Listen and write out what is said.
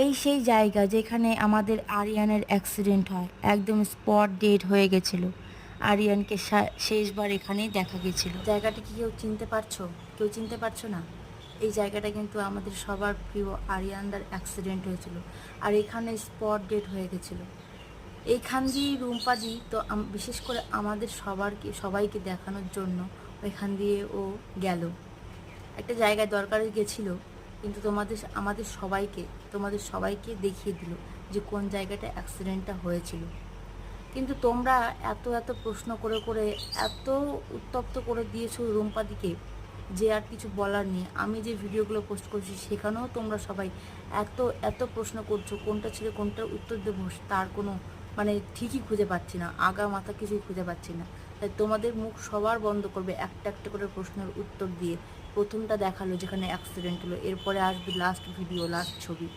এই সেই জায়গা যেখানে আমাদের আরিয়ানের অ্যাক্সিডেন্ট হয়। একদম স্পট ডেট হয়ে গেছিল। আরিয়ানকে শেষবার এখানেই দেখা গেছিল। জায়গাটা কি কেউ চিনতে পারছ? কেউ চিনতে পারছ না? এই জায়গাটা কিন্তু আমাদের সবার প্রিয় আরিয়ানদার অ্যাক্সিডেন্ট হয়েছিল। আর এখানে স্পট ডেট হয়ে গেছিল। এইখান দিয়ে রুম্পাদি তো বিশেষ করে আমাদের সবারকে, সবাইকে দেখানোর জন্য ওইখান দিয়ে ও গেল। একটা জায়গায় দরকারে গেছিল। কিন্তু তোমাদের আমাদের সবাইকে, তোমাদের সবাইকে দেখিয়ে দিল যে কোন জায়গাটা অ্যাক্সিডেন্টটা হয়েছিল। কিন্তু তোমরা এত এত প্রশ্ন করে করে, এত উত্তপ্ত করে দিয়েছ রুম্পাদিকে যে আর কিছু বলার নেই। আমি যে ভিডিওগুলো পোস্ট করছি সেখানেও তোমরা সবাই এত এত প্রশ্ন করছ, কোনটা ছেড়ে কোনটার উত্তর দেবো, তার কোনো মানে ঠিকই খুঁজে পাচ্ছি না, আগা মাথা কিছুই খুঁজে পাচ্ছি না। তাই তোমাদের মুখ সবার বন্ধ করবে একটা একটা করে প্রশ্নের উত্তর দিয়ে। প্রথমটা দেখাল যেখানে অ্যাক্সিডেন্ট হলো, এরপরে আসবে লাস্ট ভিডিও লাস্ট ছবি।